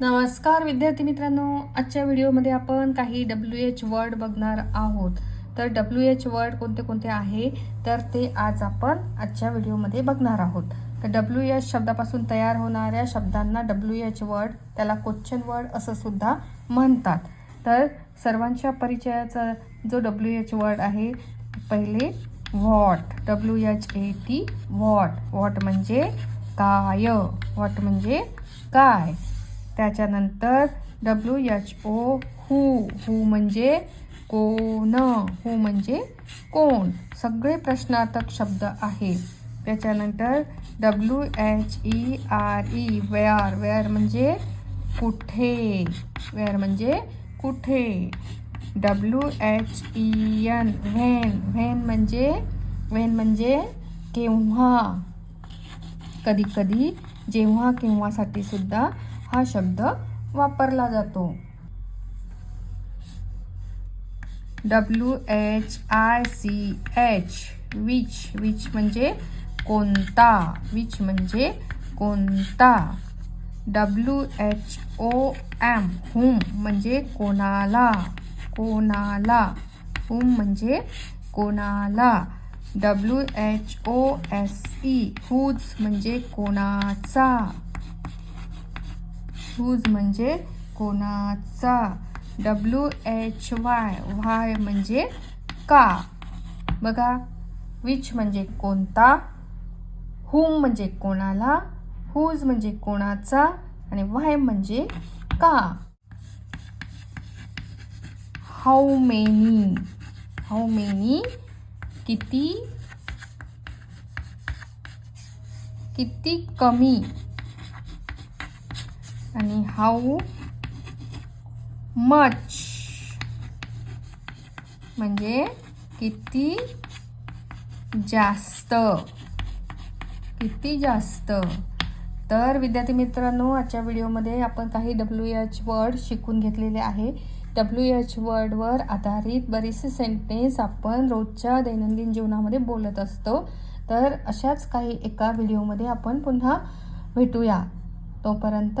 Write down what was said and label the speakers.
Speaker 1: नमस्कार विद्यार्थी मित्रांनो आजच्या व्हिडिओमध्ये आपण काही डब्ल्यू एच वर्ड बघणार आहोत. तर डब्ल्यू एच वर्ड कोणते कोणते आहे? तर ते आज आपण आजच्या व्हिडिओमध्ये बघणार आहोत. तर डब्ल्यू एच शब्दापासून तयार होणाऱ्या शब्दांना डब्ल्यू एच वर्ड त्याला क्वेश्चन वर्ड असं सुद्धा म्हणतात. तर सर्वांच्या परिचयाचा जो डब्ल्यू एच वर्ड आहे पहिले what W H A T what what म्हणजे काय? व्हॉट म्हणजे काय? त्याच्यानंतर डब्ल्यू एच ओ हू हू म्हणजे कोण? हू म्हणजे कोण? सगळे प्रश्नार्थक शब्द आहे. त्याच्यानंतर W H E R E where where म्हणजे कुठे? वेअर म्हणजे कुठे? W H E N when when म्हणजे व्हेन म्हणजे केव्हा? कधी कधी जेव्हा केव्हासाठी सुद्धा हा शब्द वापरला जातो. W H I C H which which म्हणजे कोणता विच म्हणजे कोणता. W H O M whom म्हणजे कोणाला कोणाला. हुम म्हणजे कोणाला. W H O S E whose म्हणजे कोणाचा. हूज म्हणजे कोणाचा? डब्ल्यू एच वाय वाय म्हणजे का? बघा विच म्हणजे कोणता? हुम म्हणजे कोणाला? हुज म्हणजे कोणाचा? आणि वाय म्हणजे का? हाऊ मेनी हाऊ मेनी किती? किती कमी? आणि हाऊ मच. म्हणजे किती जास्त. किती जास्त. तर विद्यार्थी मित्रांनो आजच्या व्हिडिओमध्ये आपण काही डब्ल्यू एच वर्ड शिकून घेतलेले आहे. डब्ल्यू एच वर्डवर आधारित बरेचसे सेंटेन्स आपण रोजच्या दैनंदिन जीवनामध्ये बोलत असतो. तर अशाच काही एका व्हिडिओमध्ये आपण पुन्हा भेटूया. तोपर्यंत